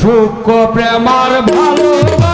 সুখ প্রেমার ভালো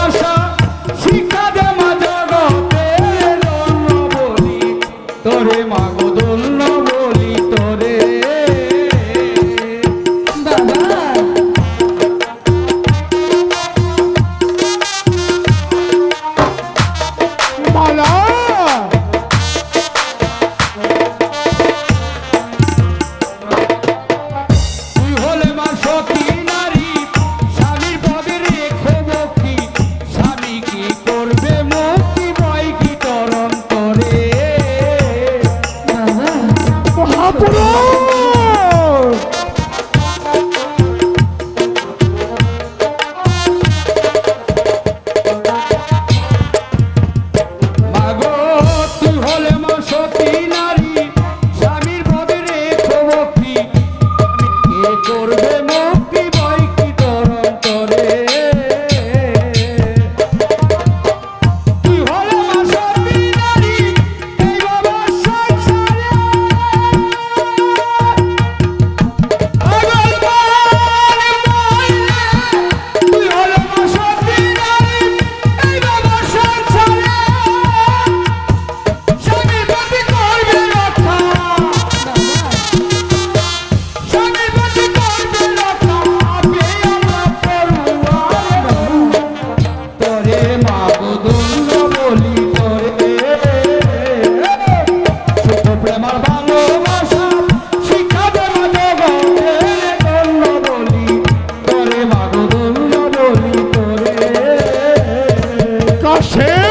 করবে মন? আসে।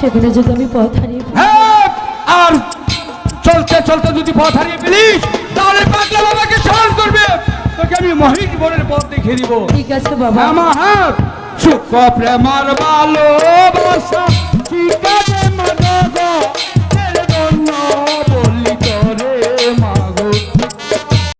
সেখানে যদি আমি পথ হারিয়ে ফেলি। হ্যাঁ, আর চলতে চলতে যদি পথ হারিয়ে ফেলিস তাহলে পাগলা বাবাকে স্মরণ করবে। তোকে আমি মহিষ বনের পথ দেখিয়ে দিব। ঠিক আছে বাবা। হ্যাঁ আমার হ্যাঁ। সুখ প্রেমার ভালোবাসা।